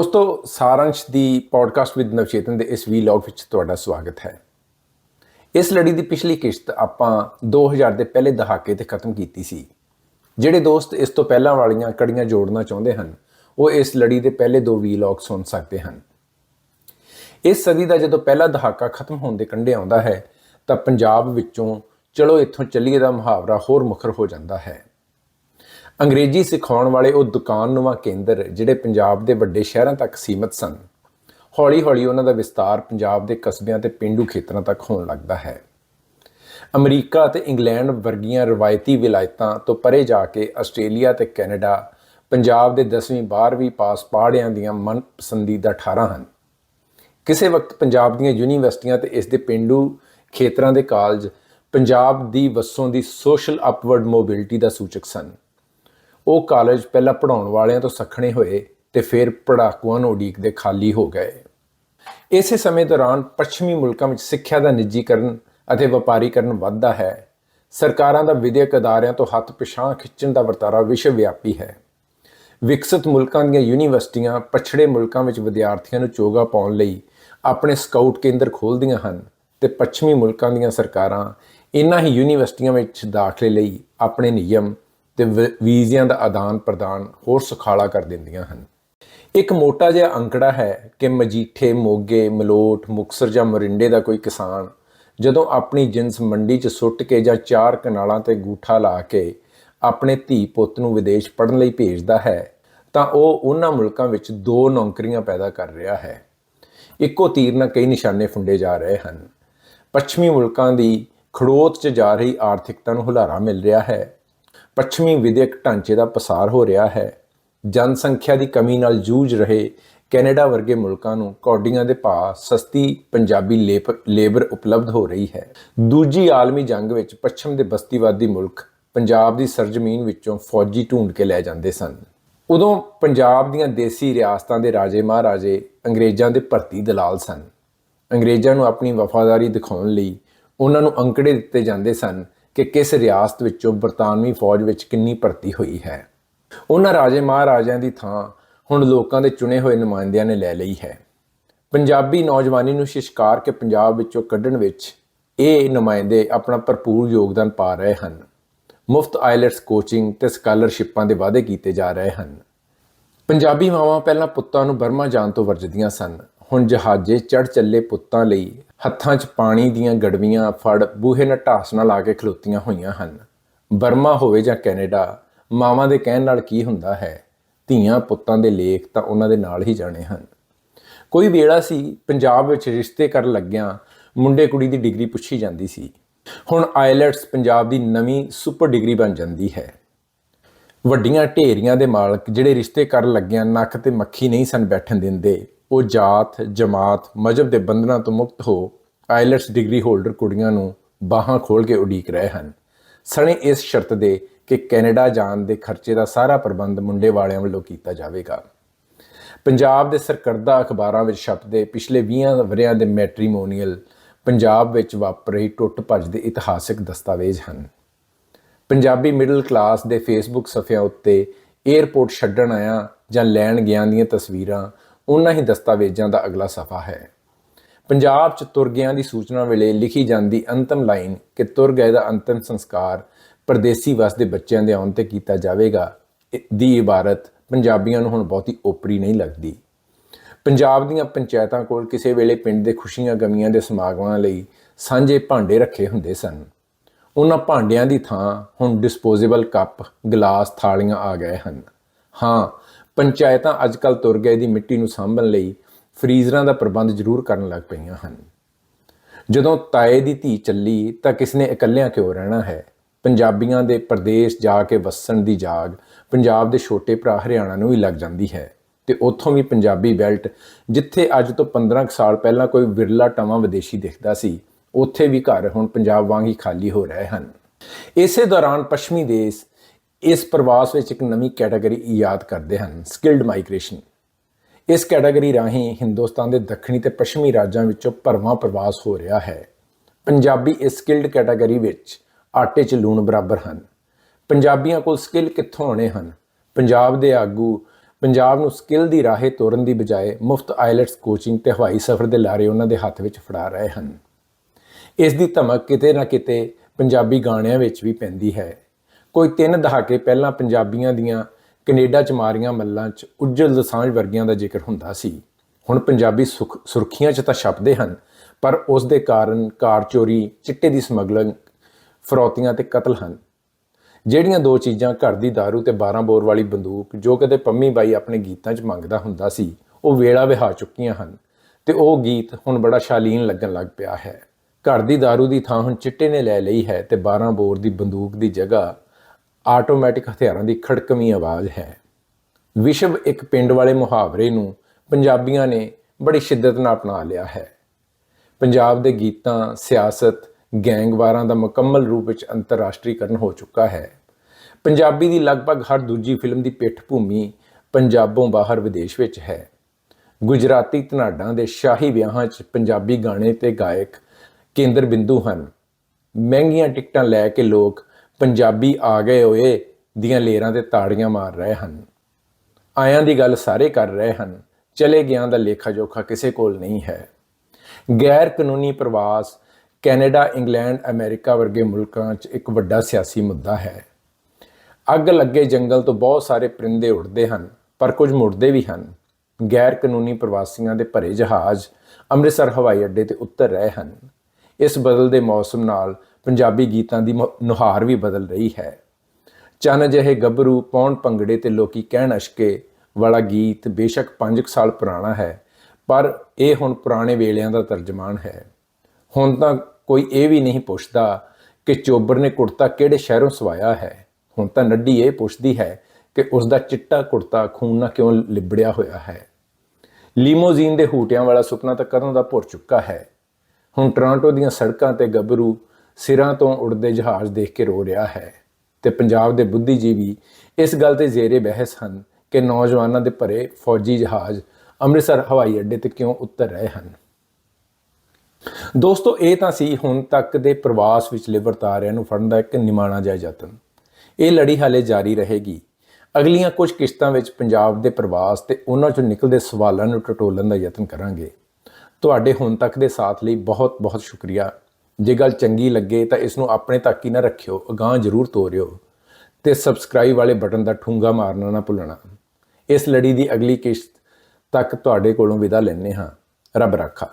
ਦੋਸਤੋ, ਸਾਰਾਂਸ਼ ਦੀ podcast with Navchetan ਦੇ ਇਸ ਵੀਲੌਗ ਵਿੱਚ ਤੁਹਾਡਾ ਸਵਾਗਤ ਹੈ। ਇਸ ਲੜੀ ਦੀ ਪਿਛਲੀ ਕਿਸ਼ਤ ਆਪਾਂ 2000 ਦੇ ਪਹਿਲੇ ਦਹਾਕੇ ਤੇ ਖਤਮ ਕੀਤੀ ਸੀ। ਜਿਹੜੇ ਦੋਸਤ ਇਸ ਤੋਂ ਪਹਿਲਾਂ ਵਾਲੀਆਂ ਕੜੀਆਂ ਜੋੜਨਾ ਚਾਹੁੰਦੇ ਹਨ, ਉਹ ਇਸ ਲੜੀ ਦੇ ਪਹਿਲੇ ਦੋ ਵੀਲੌਗ ਸੁਣ ਸਕਦੇ ਹਨ। ਇਸ ਸਦੀ ਦਾ ਜਦੋਂ ਪਹਿਲਾ ਦਹਾਕਾ ਖਤਮ ਹੋਣ ਦੇ ਕੰਢੇ ਆਉਂਦਾ ਹੈ, ਤਾਂ ਪੰਜਾਬ ਵਿੱਚੋਂ ਚਲੋ ਇੱਥੋਂ ਚੱਲੀਏ ਦਾ ਮੁਹਾਵਰਾ ਹੋਰ ਮੁਖਰ ਹੋ ਜਾਂਦਾ ਹੈ। ਅੰਗਰੇਜ਼ੀ ਸਿਖਾਉਣ ਵਾਲੇ ਉਹ ਦੁਕਾਨਨੁਮਾ ਕੇਂਦਰ ਜਿਹੜੇ ਪੰਜਾਬ ਦੇ ਵੱਡੇ ਸ਼ਹਿਰਾਂ ਤੱਕ ਸੀਮਤ ਸਨ। ਹੌਲੀ-ਹੌਲੀ ਉਹਨਾਂ ਦਾ ਵਿਸਤਾਰ ਪੰਜਾਬ ਦੇ ਕਸਬਿਆਂ ਤੇ ਪਿੰਡੂ ਖੇਤਰਾਂ ਤੱਕ ਹੋਣ ਲੱਗਦਾ ਹੈ। ਅਮਰੀਕਾ ਤੇ ਇੰਗਲੈਂਡ ਵਰਗੀਆਂ ਰਵਾਇਤੀ ਵਿਲਾਇਤਾਂ ਤੋਂ ਪਰੇ ਜਾ ਕੇ ਆਸਟ੍ਰੇਲੀਆ ਤੇ ਕੈਨੇਡਾ, ਪੰਜਾਬ ਦੇ 10ਵੀਂ 12ਵੀਂ ਪਾਸ ਪਾੜਿਆਂ ਦੀਆਂ ਮਨਪਸੰਦੀਦਾ ਠਾਰਾਂ ਹਨ। ਕਿਸੇ ਵਕਤ ਪੰਜਾਬ ਦੀਆਂ ਯੂਨੀਵਰਸਿਟੀਆਂ ਤੇ ਇਸ ਦੇ ਪਿੰਡੂ ਖੇਤਰਾਂ ਦੇ ਕਾਲਜ ਪੰਜਾਬ ਦੀ ਵਸੋਂ ਦੀ ਸੋਸ਼ਲ ਅਪਵਰਡ ਮੋਬਿਲਿਟੀ ਦਾ ਸੂਚਕ ਸਨ। ਉਹ ਕਾਲਜ ਪਹਿਲਾਂ ਪੜਾਉਣ ਵਾਲਿਆਂ ਤੋਂ ਸਖਣੇ ਹੋਏ ਤੇ ਫਿਰ ਪੜਾਕੂਆਂ ਨੂੰ ਉਡੀਕਦੇ ਖਾਲੀ ਹੋ ਗਏ। ਇਸੇ ਸਮੇਂ ਦੌਰਾਨ ਪੱਛਮੀ ਮੁਲਕਾਂ ਵਿੱਚ ਸਿੱਖਿਆ ਦਾ ਨਿੱਜੀਕਰਨ ਅਤੇ ਵਪਾਰੀਕਰਨ ਵੱਧਦਾ ਹੈ। ਸਰਕਾਰਾਂ ਦਾ ਵਿਦਿਅਕ ਅਦਾਰਿਆਂ ਤੋਂ ਹੱਥ ਪਿਛਾਂ ਖਿੱਚਣ ਦਾ ਵਰਤਾਰਾ ਵਿਸ਼ਵ ਵਿਆਪੀ ਹੈ। ਵਿਕਸਿਤ ਮੁਲਕਾਂ ਦੀਆਂ ਯੂਨੀਵਰਸਿਟੀਆਂ ਪਛੜੇ ਮੁਲਕਾਂ ਵਿੱਚ ਵਿਦਿਆਰਥੀਆਂ ਨੂੰ ਚੋਗਾ ਪਾਉਣ ਲਈ ਆਪਣੇ ਸਕਾਊਟ ਕੇਂਦਰ ਖੋਲ੍ਹਦੀਆਂ ਹਨ ਤੇ ਪੱਛਮੀ ਮੁਲਕਾਂ ਦੀਆਂ ਸਰਕਾਰਾਂ ਇਨ੍ਹਾਂ ਹੀ ਯੂਨੀਵਰਸਿਟੀਆਂ ਵਿੱਚ ਦਾਖਲੇ ਲਈ ਆਪਣੇ ਨਿਯਮ ਤੇ ਵ- ਵੀਜ਼ਿਆਂ ਦਾ ਆਦਾਨ ਪ੍ਰਦਾਨ ਹੋਰ ਸੁਖਾਲਾ ਕਰ ਦਿੰਦੀਆਂ ਹਨ। ਇੱਕ ਮੋਟਾ ਜਿਹਾ ਅੰਕੜਾ ਹੈ ਕਿ ਮਜੀਠੇ, ਮੋਗੇ, ਮਲੋਟ, ਮੁਕਸਰ ਜਾਂ ਮਰਿੰਡੇ ਦਾ ਕੋਈ ਕਿਸਾਨ ਜਦੋਂ ਆਪਣੀ ਜਿੰਸ ਮੰਡੀ 'ਚ ਸੁੱਟ ਕੇ ਜਾਂ ਚਾਰ ਕਨਾਲਾਂ ਤੇ ਗੂਠਾ ਲਾ ਕੇ ਆਪਣੇ ਧੀ ਪੁੱਤ ਨੂੰ ਵਿਦੇਸ਼ ਪੜਨ ਲਈ ਭੇਜਦਾ ਹੈ, ਤਾਂ ਉਹ ਉਹਨਾਂ ਮੁਲਕਾਂ ਵਿੱਚ ਦੋ ਨੌਕਰੀਆਂ ਪੈਦਾ ਕਰ ਰਿਹਾ ਹੈ। ਇੱਕੋ ਤੀਰ ਨਾਲ ਕਈ ਨਿਸ਼ਾਨੇ ਫੁੰਡੇ ਜਾ ਰਹੇ ਹਨ। ਪੱਛਮੀ ਮੁਲਕਾਂ ਦੀ ਖੜੋਤ 'ਚ ਜਾ ਰਹੀ ਆਰਥਿਕਤਾ ਨੂੰ ਹੁਲਾਰਾ ਮਿਲ ਰਿਹਾ ਹੈ। ਪੱਛਮੀ ਵਿਦਿਅਕ ਢਾਂਚੇ ਦਾ ਪਸਾਰ ਹੋ ਰਿਹਾ ਹੈ। ਜਨਸੰਖਿਆ ਦੀ ਕਮੀ ਨਾਲ ਜੂਝ ਰਹੇ ਕੈਨੇਡਾ ਵਰਗੇ ਮੁਲਕਾਂ ਨੂੰ ਕੌਡੀਆਂ ਦੇ ਭਾਅ ਸਸਤੀ ਪੰਜਾਬੀ ਲੇਪ- ਲੇਬਰ ਉਪਲਬਧ ਹੋ ਰਹੀ ਹੈ। ਦੂਜੀ ਆਲਮੀ ਜੰਗ ਵਿੱਚ ਪੱਛਮ ਦੇ ਬਸਤੀਵਾਦੀ ਮੁਲਕ ਪੰਜਾਬ ਦੀ ਸਰਜ਼ਮੀਨ ਵਿੱਚੋਂ ਫੌਜੀ ਢੂੰਡ ਕੇ ਲੈ ਜਾਂਦੇ ਸਨ। ਉਦੋਂ ਪੰਜਾਬ ਦੀਆਂ ਦੇਸੀ ਰਿਆਸਤਾਂ ਦੇ ਰਾਜੇ ਮਹਾਰਾਜੇ ਅੰਗਰੇਜ਼ਾਂ ਦੇ ਭਰਤੀ ਦਲਾਲ ਸਨ। ਅੰਗਰੇਜ਼ਾਂ ਨੂੰ ਆਪਣੀ ਵਫਾਦਾਰੀ ਦਿਖਾਉਣ ਲਈ ਉਹਨਾਂ ਨੂੰ ਅੰਕੜੇ ਦਿੱਤੇ ਜਾਂਦੇ ਸਨ ਕਿ ਕਿਸ ਰਿਆਸਤ ਵਿੱਚੋਂ ਬਰਤਾਨਵੀ ਫੌਜ ਵਿੱਚ ਕਿੰਨੀ ਭਰਤੀ ਹੋਈ ਹੈ। ਉਹਨਾਂ ਰਾਜੇ ਮਹਾਰਾਜਿਆਂ ਦੀ ਥਾਂ ਹੁਣ ਲੋਕਾਂ ਦੇ ਚੁਣੇ ਹੋਏ ਨੁਮਾਇੰਦਿਆਂ ਨੇ ਲੈ ਲਈ ਹੈ। ਪੰਜਾਬੀ ਨੌਜਵਾਨੀ ਨੂੰ ਸ਼ਿਸ਼ਕਾਰ ਕੇ ਪੰਜਾਬ ਵਿੱਚੋਂ ਕੱਢਣ ਵਿੱਚ ਇਹ ਨੁਮਾਇੰਦੇ ਆਪਣਾ ਭਰਪੂਰ ਯੋਗਦਾਨ ਪਾ ਰਹੇ ਹਨ। ਮੁਫਤ ਆਇਲਟਸ ਕੋਚਿੰਗ ਤੇ ਸਕਾਲਰਸ਼ਿਪਾਂ ਦੇ ਵਾਅਦੇ ਕੀਤੇ ਜਾ ਰਹੇ ਹਨ। ਪੰਜਾਬੀ ਮਾਵਾਂ ਪਹਿਲਾਂ ਪੁੱਤਾਂ ਨੂੰ ਬਰਮਾ ਜਾਣ ਤੋਂ ਵਰਜਦੀਆਂ ਸਨ। ਹੁਣ ਜਹਾਜ਼ੇ ਚੜ ਚੱਲੇ ਪੁੱਤਾਂ ਲਈ ਹੱਥਾਂ 'ਚ ਪਾਣੀ ਦੀਆਂ ਗੜਵੀਆਂ ਫੜ ਬੂਹੇ ਨਾਲ ਢਾਸ ਨਾਲ ਲਾ ਕੇ ਖਲੋਤੀਆਂ ਹੋਈਆਂ ਹਨ। ਬਰਮਾ ਹੋਵੇ ਜਾਂ ਕੈਨੇਡਾ, ਮਾਵਾਂ ਦੇ ਕਹਿਣ ਨਾਲ ਕੀ ਹੁੰਦਾ ਹੈ? ਧੀਆਂ ਪੁੱਤਾਂ ਦੇ ਲੇਖ ਤਾਂ ਉਹਨਾਂ ਦੇ ਨਾਲ ਹੀ ਜਾਣੇ ਹਨ। ਕੋਈ ਵੇਲਾ ਸੀ, ਪੰਜਾਬ ਵਿੱਚ ਰਿਸ਼ਤੇ ਕਰਨ ਲੱਗਿਆਂ ਮੁੰਡੇ ਕੁੜੀ ਦੀ ਡਿਗਰੀ ਪੁੱਛੀ ਜਾਂਦੀ ਸੀ। ਹੁਣ ਆਇਲਟਸ ਪੰਜਾਬ ਦੀ ਨਵੀਂ ਸੁਪਰ ਡਿਗਰੀ ਬਣ ਜਾਂਦੀ ਹੈ। ਵੱਡੀਆਂ ਢੇਰੀਆਂ ਦੇ ਮਾਲਕ ਜਿਹੜੇ ਰਿਸ਼ਤੇ ਕਰਨ ਲੱਗਿਆਂ ਨੱਕ ਤੇ ਮੱਖੀ ਨਹੀਂ ਸਨ ਬੈਠਣ ਦਿੰਦੇ, ਉਹ ਜਾਤ, ਜਮਾਤ ਮਜਬ ਦੇ ਬੰਧਨਾਂ ਤੋਂ ਮੁਕਤ ਹੋ ਆਇਲਟਸ ਡਿਗਰੀ ਹੋਲਡਰ ਕੁੜੀਆਂ ਨੂੰ ਬਾਹਾਂ ਖੋਲ ਕੇ ਉਡੀਕ ਰਹੇ ਹਨ। ਸਣੇ ਇਸ ਸ਼ਰਤ ਦੇ ਕਿ ਕੈਨੇਡਾ ਜਾਣ ਦੇ ਖਰਚੇ ਦਾ ਸਾਰਾ ਪ੍ਰਬੰਧ ਮੁੰਡੇ ਵਾਲਿਆਂ ਵੱਲੋਂ ਕੀਤਾ ਜਾਵੇਗਾ। ਪੰਜਾਬ ਦੇ ਸਰਕਰਦਾ ਅਖਬਾਰਾਂ ਵਿੱਚ ਛਪਦੇ ਪਿਛਲੇ 20 ਵਰਿਆਂ ਦੇ ਮੈਟ੍ਰੀਮੋਨੀਅਲ ਪੰਜਾਬ ਵਿੱਚ ਵਾਪਰ ਰਹੀ ਟੁੱਟ ਭੱਜ ਦੇ ਇਤਿਹਾਸਿਕ ਦਸਤਾਵੇਜ਼ ਹਨ। ਪੰਜਾਬੀ ਮਿਡਲ ਕਲਾਸ ਦੇ ਫੇਸਬੁੱਕ ਸਫਿਆਂ ਉੱਤੇ 에ਅਰਪੋਰਟ ਛੱਡਣ ਆਇਆ ਜਾਂ ਲੈਣ ਗਿਆ ਦੀਆਂ ਤਸਵੀਰਾਂ, ਉਹਨਾਂ ਹੀ ਦਸਤਾਵੇਜ਼ਾਂ ਦਾ ਅਗਲਾ ਸਫਾ ਹੈ। ਪੰਜਾਬ 'ਚ ਤੁਰ ਗਿਆਂ ਦੀ ਸੂਚਨਾ ਵੇਲੇ ਲਿਖੀ ਜਾਂਦੀ ਅੰਤਮ ਲਾਈਨ ਕਿ ਤੁਰ ਗਏ ਦਾ ਅੰਤਮ ਸੰਸਕਾਰ ਪਰਦੇਸੀ ਵਸ ਦੇ ਬੱਚਿਆਂ ਦੇ ਆਉਣ ਤੇ ਕੀਤਾ ਜਾਵੇਗਾ, ਇਹ- ਦੀ ਇਬਾਰਤ ਪੰਜਾਬੀਆਂ ਨੂੰ ਹੁਣ ਬਹੁਤੀ ਓਪਰੀ ਨਹੀਂ ਲੱਗਦੀ। ਪੰਜਾਬ ਦੀਆਂ ਪੰਚਾਇਤਾਂ ਕੋਲ ਕਿਸੇ ਵੇਲੇ ਪਿੰਡ ਦੇ ਖੁਸ਼ੀਆਂ ਗਮੀਆਂ ਦੇ ਸਮਾਗਮਾਂ ਲਈ ਸਾਂਝੇ ਭਾਂਡੇ ਰੱਖੇ ਹੁੰਦੇ ਸਨ। ਉਹਨਾਂ ਭਾਂਡਿਆਂ ਦੀ ਥਾਂ ਹੁਣ ਡਿਸਪੋਜ਼ੇਬਲ ਕੱਪ ਗਲਾਸ, ਥਾਲੀਆਂ ਆ ਗਏ ਹਨ। ਹਾਂ, ਪੰਚਾਇਤਾਂ ਅੱਜਕੱਲ ਤੁਰ ਗਏ ਦੀ ਮਿੱਟੀ ਨੂੰ ਸਾਂਭਣ ਲਈ ਫਰੀਜ਼ਰਾਂ ਦਾ ਪ੍ਰਬੰਧ ਜ਼ਰੂਰ ਕਰਨ ਲੱਗ ਪਈਆਂ ਹਨ। ਜਦੋਂ ਤਾਏ ਦੀ ਧੀ ਚੱਲੀ ਤਾਂ ਕਿਸਨੇ ਇਕੱਲਿਆਂ ਕਿਉਂ ਰਹਿਣਾ ਹੈ? ਪੰਜਾਬੀਆਂ ਦੇ ਪ੍ਰਦੇਸ਼ ਜਾ ਕੇ ਵਸਣ ਦੀ ਜਾਗ ਪੰਜਾਬ ਦੇ ਛੋਟੇ ਭਰਾ ਹਰਿਆਣਾ ਨੂੰ ਵੀ ਲੱਗ ਜਾਂਦੀ ਹੈ ਤੇ ਉੱਥੋਂ ਵੀ ਪੰਜਾਬੀ ਬੈਲਟ ਜਿੱਥੇ ਅੱਜ ਤੋਂ 15 ਕੁ ਸਾਲ ਪਹਿਲਾਂ ਕੋਈ ਵਿਰਲਾ ਟਵਾਂ ਵਿਦੇਸ਼ੀ ਦਿਖਦਾ ਸੀ ਉੱਥੇ ਵੀ ਘਰ ਹੁਣ ਪੰਜਾਬ ਵਾਂਗ ਹੀ ਖਾਲੀ ਹੋ ਰਹੇ ਹਨ। ਇਸੇ ਦੌਰਾਨ ਪੱਛਮੀ ਦੇਸ਼ ਇਸ ਪ੍ਰਵਾਸ ਵਿੱਚ ਇੱਕ ਨਵੀਂ ਕੈਟਾਗਰੀ ਯਾਦ ਕਰਦੇ ਹਨ ਸਕਿਲਡ ਮਾਈਗ੍ਰੇਸ਼ਨ ਇਸ ਕੈਟਾਗਰੀ ਰਾਹੀਂ ਹਿੰਦੁਸਤਾਨ ਦੇ ਦੱਖਣੀ ਤੇ ਪੱਛਮੀ ਰਾਜਾਂ ਵਿੱਚੋਂ ਭਰਵਾਂ ਪ੍ਰਵਾਸ ਹੋ ਰਿਹਾ ਹੈ। ਪੰਜਾਬੀ ਇਸ ਸਕਿਲਡ ਕੈਟਾਗਰੀ ਵਿੱਚ ਆਟੇ 'ਚ ਲੂਣ ਬਰਾਬਰ ਹਨ। ਪੰਜਾਬੀਆਂ ਕੋਲ ਸਕਿੱਲ ਕਿੱਥੋਂ ਆਉਣੇ ਹਨ? ਪੰਜਾਬ ਦੇ ਆਗੂ ਪੰਜਾਬ ਨੂੰ ਸਕਿੱਲ ਦੀ ਰਾਹੇ ਤੋਰਨ ਦੀ ਬਜਾਏ ਮੁਫਤ ਆਇਲਟਸ ਕੋਚਿੰਗ ਤੇ ਹਵਾਈ ਸਫ਼ਰ ਦੇ ਲਾਰੇ ਉਹਨਾਂ ਦੇ ਹੱਥ ਵਿੱਚ ਫੜਾ ਰਹੇ ਹਨ। ਇਸ ਦੀ ਧਮਕ ਕਿਤੇ ਨਾ ਕਿਤੇ ਪੰਜਾਬੀ ਗਾਣਿਆਂ ਵਿੱਚ ਵੀ ਪੈਂਦੀ ਹੈ। ਕੋਈ ਤਿੰਨ ਦਹਾਕੇ ਪਹਿਲਾਂ ਪੰਜਾਬੀਆਂ ਦੀਆਂ ਕੈਨੇਡਾ ਚ ਮਾਰੀਆਂ ਮੱਲਾਂ ਚ ਉੱਜਲ ਦਸਾਂਝ ਵਰਗੀਆਂ ਦਾ ਜ਼ਿਕਰ ਹੁੰਦਾ ਸੀ। ਹੁਣ ਪੰਜਾਬੀ ਸੁਖ- ਸੁਰਖੀਆਂ ਚ ਤਾਂ ਛਪਦੇ ਹਨ, ਪਰ ਉਸ ਦੇ ਕਾਰਨ ਕਾਰ ਚੋਰੀ, ਚਿੱਟੇ ਦੀ ਸਮਗਲਿੰਗ, ਫਰੌਤੀਆਂ ਤੇ ਕਤਲ ਹਨ। ਜਿਹੜੀਆਂ ਦੋ ਚੀਜ਼ਾਂ ਘਰ ਦੀ दारू ਤੇ 12 ਬੋਰ ਵਾਲੀ ਬੰਦੂਕ ਜੋ ਕਦੇ ਪੰਮੀ ਬਾਈ ਆਪਣੇ ਗੀਤਾਂ 'ਚ ਮੰਗਦਾ ਹੁੰਦਾ ਸੀ, ਉਹ ਵੇਲਾ ਵਿਹਾ ਚੁੱਕੀਆਂ ਹਨ ਤੇ ਉਹ ਗੀਤ ਹੁਣ ਬੜਾ ਸ਼ਾਲੀਨ ਲੱਗਣ ਲੱਗ ਪਿਆ ਹੈ। ਘਰ ਦੀ दारू ਦੀ ਥਾਂ ਹੁਣ ਚਿੱਟੇ ਨੇ ਲੈ ਲਈ ਹੈ ਤੇ 12 ਬੋਰ ਦੀ ਬੰਦੂਕ ਦੀ ਜਗ੍ਹਾ ਆਟੋਮੈਟਿਕ ਹਥਿਆਰਾਂ ਦੀ ਖੜਕਵੀਂ ਆਵਾਜ਼ ਹੈ। ਵਿਸ਼ਵ ਇੱਕ ਪਿੰਡ ਵਾਲੇ ਮੁਹਾਵਰੇ ਨੂੰ ਪੰਜਾਬੀਆਂ ਨੇ ਬੜੀ ਸ਼ਿੱਦਤ ਨਾਲ ਅਪਣਾ ਲਿਆ ਹੈ। ਪੰਜਾਬ ਦੇ ਗੀਤਾਂ, ਸਿਆਸਤ, ਗੈਂਗਵਾਰਾਂ ਦਾ ਮੁਕੰਮਲ ਰੂਪ ਵਿੱਚ ਅੰਤਰਰਾਸ਼ਟਰੀਕਰਨ ਹੋ ਚੁੱਕਾ ਹੈ। ਪੰਜਾਬੀ ਦੀ ਲਗਭਗ ਹਰ ਦੂਜੀ ਫਿਲਮ ਦੀ ਪਿੱਠ ਭੂਮੀ ਪੰਜਾਬੋਂ ਬਾਹਰ ਵਿਦੇਸ਼ ਵਿੱਚ ਹੈ। ਗੁਜਰਾਤੀ ਧਨਾਡਾਂ ਦੇ ਸ਼ਾਹੀ ਵਿਆਹਾਂ 'ਚ ਪੰਜਾਬੀ ਗਾਣੇ ਤੇ ਗਾਇਕ ਕੇਂਦਰ ਬਿੰਦੂ ਹਨ। ਮਹਿੰਗੀਆਂ ਟਿਕਟਾਂ ਲੈ ਕੇ ਲੋਕ ਪੰਜਾਬੀ ਆ ਗਏ ਹੋਏ ਦੀਆਂ ਲੇਰਾਂ ਤੇ ਤਾੜੀਆਂ ਮਾਰ ਰਹੇ ਹਨ। ਆਇਆਂ ਦੀ ਗੱਲ ਸਾਰੇ ਕਰ ਰਹੇ ਹਨ। ਚਲੇ ਗਿਆਂ ਦਾ ਲੇਖਾ ਜੋਖਾ ਕਿਸੇ ਕੋਲ ਨਹੀਂ ਹੈ। ਗੈਰ ਕਾਨੂੰਨੀ ਪ੍ਰਵਾਸ ਕੈਨੇਡਾ, ਇੰਗਲੈਂਡ, ਅਮਰੀਕਾ ਵਰਗੇ ਮੁਲਕਾਂ 'ਚ ਇੱਕ ਵੱਡਾ ਸਿਆਸੀ ਮੁੱਦਾ ਹੈ। ਅੱਗ ਲੱਗੇ ਜੰਗਲ ਤੋਂ ਬਹੁਤ ਸਾਰੇ ਪਰਿੰਦੇ ਉੱਡਦੇ ਹਨ, ਪਰ ਕੁਝ ਮੁੜਦੇ ਵੀ ਹਨ। ਗੈਰ ਕਾਨੂੰਨੀ ਪ੍ਰਵਾਸੀਆਂ ਦੇ ਭਰੇ ਜਹਾਜ਼ ਅੰਮ੍ਰਿਤਸਰ ਹਵਾਈ ਅੱਡੇ ਤੇ ਉਤਰ ਰਹੇ ਹਨ। ਇਸ ਬਦਲਦੇ ਮੌਸਮ ਨਾਲ ਪੰਜਾਬੀ ਗੀਤਾਂ ਦੀ ਮੁ- ਨੁਹਾਰ ਵੀ ਬਦਲ ਰਹੀ ਹੈ। ਚੰਨ ਜਿਹੇ ਗੱਭਰੂ ਪੌਣ ਭੰਗੜੇ ਤੇ ਲੋਕੀ ਕਹਿਣ ਅਸ਼ਕੇ, ਵਾਲਾ ਗੀਤ ਬੇਸ਼ੱਕ 5 ਸਾਲ ਪੁਰਾਣਾ ਹੈ, ਪਰ ਇਹ ਹੁਣ ਪੁਰਾਣੇ ਵੇਲਿਆਂ ਦਾ ਤਰਜਮਾਨ ਹੈ। ਹੁਣ ਤਾਂ ਕੋਈ ਇਹ ਵੀ ਨਹੀਂ ਪੁੱਛਦਾ ਕਿ ਚੋਬਰ ਨੇ ਕੁੜਤਾ ਕਿਹੜੇ ਸ਼ਹਿਰੋਂ ਸਵਾਇਆ ਹੈ। ਹੁਣ ਤਾਂ ਨੱਡੀ ਇਹ ਪੁੱਛਦੀ ਹੈ ਕਿ ਉਸ ਦਾ ਚਿੱਟਾ ਕੁੜਤਾ ਖੂਨ ਨਾਲ ਕਿਉਂ ਲਿਬੜਿਆ ਹੋਇਆ ਹੈ। ਲੀਮੋਜ਼ੀਨ ਦੇ ਹੂਟਿਆਂ ਵਾਲਾ ਸੁਪਨਾ ਤਾਂ ਕਦੋਂ ਦਾ ਭੁਰ ਚੁੱਕਾ ਹੈ? ਹੁਣ ਟੋਰਾਂਟੋ ਦੀਆਂ ਸੜਕਾਂ ਤੇ ਗੱਭਰੂ ਸਿਰਾਂ ਤੋਂ ਉੜਦੇ ਜਹਾਜ਼ ਦੇਖ ਕੇ ਰੋ ਰਿਹਾ ਹੈ ਤੇ ਪੰਜਾਬ ਦੇ ਬੁੱਧੀਜੀਵੀ ਇਸ ਗੱਲ ਤੇ ਜ਼ੇਰੇ ਬਹਿਸ ਹਨ ਕਿ ਨੌਜਵਾਨਾਂ ਦੇ ਭਰੇ ਫੌਜੀ ਜਹਾਜ਼ ਅੰਮ੍ਰਿਤਸਰ ਹਵਾਈ ਅੱਡੇ ਤੇ ਕਿਉਂ ਉਤਰ ਰਹੇ ਹਨ। ਦੋਸਤੋ, ਇਹ ਤਾਂ ਸੀ ਹੁਣ ਤੱਕ ਦੇ ਪ੍ਰਵਾਸ ਵਿਚਲੇ ਵਰਤਾਰਿਆਂ ਨੂੰ ਫੜਨ ਦਾ ਇੱਕ ਨਿਮਾਣਾ ਜਿਹਾ ਯਤਨ। ਇਹ ਲੜੀ ਹਾਲੇ ਜਾਰੀ ਰਹੇਗੀ। ਅਗਲੀਆਂ ਕੁਝ ਕਿਸ਼ਤਾਂ ਵਿੱਚ ਪੰਜਾਬ ਦੇ ਪ੍ਰਵਾਸ ਤੇ ਉਹਨਾਂ ਚੋਂ ਨਿਕਲਦੇ ਸਵਾਲਾਂ ਨੂੰ ਟਟੋਲਣ ਦਾ ਯਤਨ ਕਰਾਂਗੇ। ਤੁਹਾਡੇ ਹੁਣ ਤੱਕ ਦੇ ਸਾਥ ਲਈ ਬਹੁਤ ਬਹੁਤ ਸ਼ੁਕਰੀਆ। ਜੇ ਗੱਲ ਚੰਗੀ ਲੱਗੇ ਤਾਂ ਇਸ ਨੂੰ ਆਪਣੇ ਤੱਕ ਹੀ ਨਾ ਰੱਖਿਓ, ਅਗਾਂਹ ਜ਼ਰੂਰ ਤੋਰਿਓ ਤੇ ਸਬਸਕ੍ਰਾਈਬ ਵਾਲੇ ਬਟਨ ਦਾ ਠੂੰਗਾ ਮਾਰਨਾ ਨਾ ਭੁੱਲਣਾ। ਇਸ ਲੜੀ ਦੀ ਅਗਲੀ ਕਿਸ਼ਤ ਤੱਕ ਤੁਹਾਡੇ ਕੋਲੋਂ ਵਿਦਾ ਲੈਣੇ ਹਾਂ। ਰੱਬ ਰਾਖਾ।